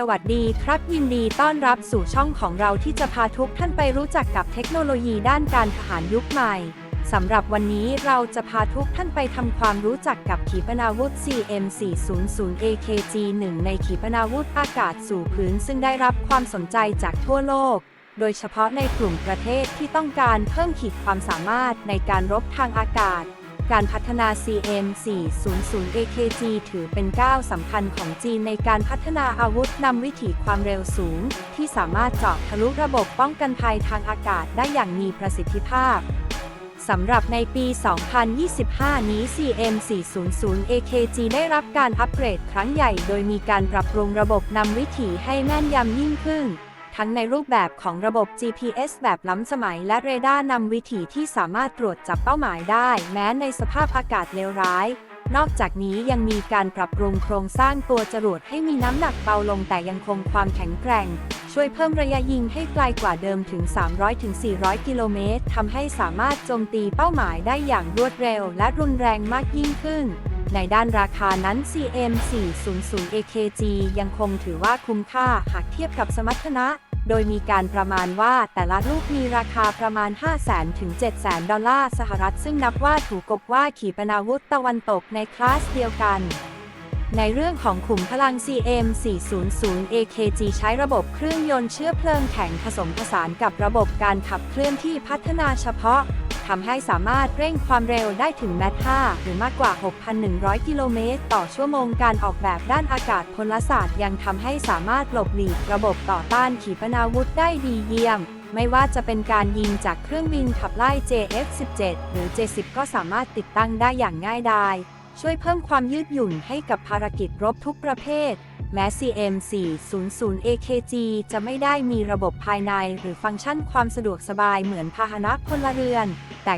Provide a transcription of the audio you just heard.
สวัสดีครับยินดีต้อนรับสู่ช่องของเราที่จะพาทุกท่านไปรู้จักกับเทคโนโลยีด้านการทหารยุคใหม่สำหรับวันนี้เราจะพาทุกท่านไปทำความรู้จักกับขีปนาวุธ CM400 AKG 1 ในขีปนาวุธอากาศสู่พื้น ซึ่งได้รับความสนใจจากทั่วโลก โดยเฉพาะในกลุ่มประเทศที่ต้องการเพิ่มขีดความสามารถในการรบทางอากาศ การพัฒนา CM400 AKG ถือเป็นก้าวสำคัญของจีนในการพัฒนาอาวุธนำวิถีความเร็วสูง ที่สามารถเจาะทะลุระบบป้องกันภัยทางอากาศได้อย่างมีประสิทธิภาพสำหรับในปี 2025 นี้ CM400 AKG ได้รับการอัปเกรดครั้งใหญ่ โดยมีการปรับปรุงระบบนำวิถีให้แม่นยำยิ่งขึ้น ทั้งในรูปแบบของระบบ GPS แบบล้ำสมัยและเรดาร์นำวิถีที่สามารถตรวจจับเป้าหมายได้ แม้ในสภาพอากาศเลวร้าย นอกจากนี้ยังมีการปรับปรุงโครงสร้างตัวจรวดให้มีน้ำหนักเบาลงแต่ยังคงความแข็งแกร่ง ช่วยเพิ่มระยะยิงให้ไกลกว่าเดิมถึง 300-400 กิโลเมตรทำให้สามารถโจมตีเป้าหมายได้อย่างรวดเร็วและรุนแรงมากยิ่งขึ้นในด้านราคานั้น CM400 AKG ยังคงถือว่าคุ้มค่าหากเทียบกับสมรรถนะ โดยมีการประมาณว่าแต่ละลูกมีราคาประมาณ500,000ถึง700,000 ดอลลาร์สหรัฐ ซึ่งนับว่าถูกกบว่าขีปนาวุธตะวันตกในคลาสเดียวกัน ในเรื่องของขุมพลัง CM400 AKG ใช้ระบบเครื่องยนต์เชื้อเพลิงแข็งผสมผสานกับระบบการขับเคลื่อนที่พัฒนาเฉพาะ ทำให้สามารถเร่งความเร็วได้ถึงแมท5หรือมากกว่า 6,100 กิโลเมตร ต่อชั่วโมงการออกแบบด้านอากาศพลศาสตร์ยังทำให้สามารถหลบหลีกระบบต่อต้านขีปนาวุธได้ดีเยี่ยมไม่ว่าจะเป็นการยิงจากเครื่องบินขับไล่ JF-17 หรือ J-10 ก็สามารถติดตั้งได้อย่างง่ายดาย ช่วยเพิ่มความยืดหยุ่นให้กับภารกิจรบทุกประเภท แม้ CM400 AKG จะไม่ได้มีระบบภายในหรือฟังก์ชันความสะดวกสบายเหมือนพาหนะพลเรือน แต่